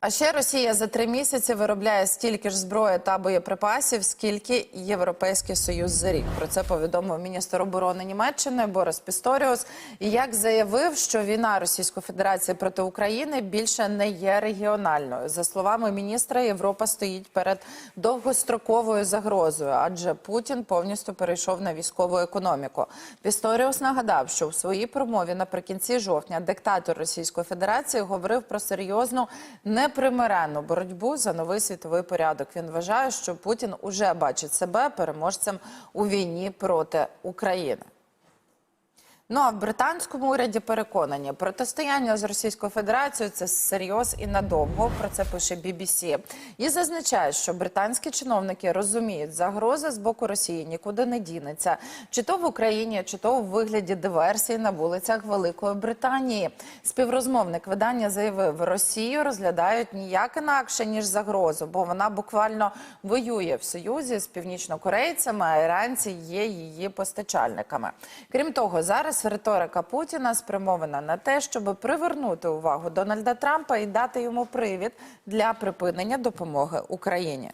А ще Росія за три місяці виробляє стільки ж зброї та боєприпасів, скільки Європейський Союз за рік. Про це повідомив міністр оборони Німеччини Борис Пісторіус. І як заявив, що війна Російської Федерації проти України більше не є регіональною. За словами міністра, Європа стоїть перед довгостроковою загрозою, адже Путін повністю перейшов на військову економіку. Пісторіус нагадав, що у своїй промові наприкінці жовтня диктатор Російської Федерації говорив про серйозну непримиренну боротьбу за новий світовий порядок. Він вважає, що Путін уже бачить себе переможцем у війні проти України. Ну а в британському уряді переконані, протистояння з Російською Федерацією це серйоз і надовго. Про це пише BBC. І зазначає, що британські чиновники розуміють, загроза з боку Росії нікуди не дінеться, чи то в Україні, чи то у вигляді диверсії на вулицях Великої Британії. Співрозмовник видання заявив, Росію розглядають ніяк інакше ніж загрозу, бо вона буквально воює в союзі з північнокорейцями, а іранці є її постачальниками. Крім того, зараз риторика Путіна спрямована на те, щоб привернути увагу Дональда Трампа і дати йому привід для припинення допомоги Україні.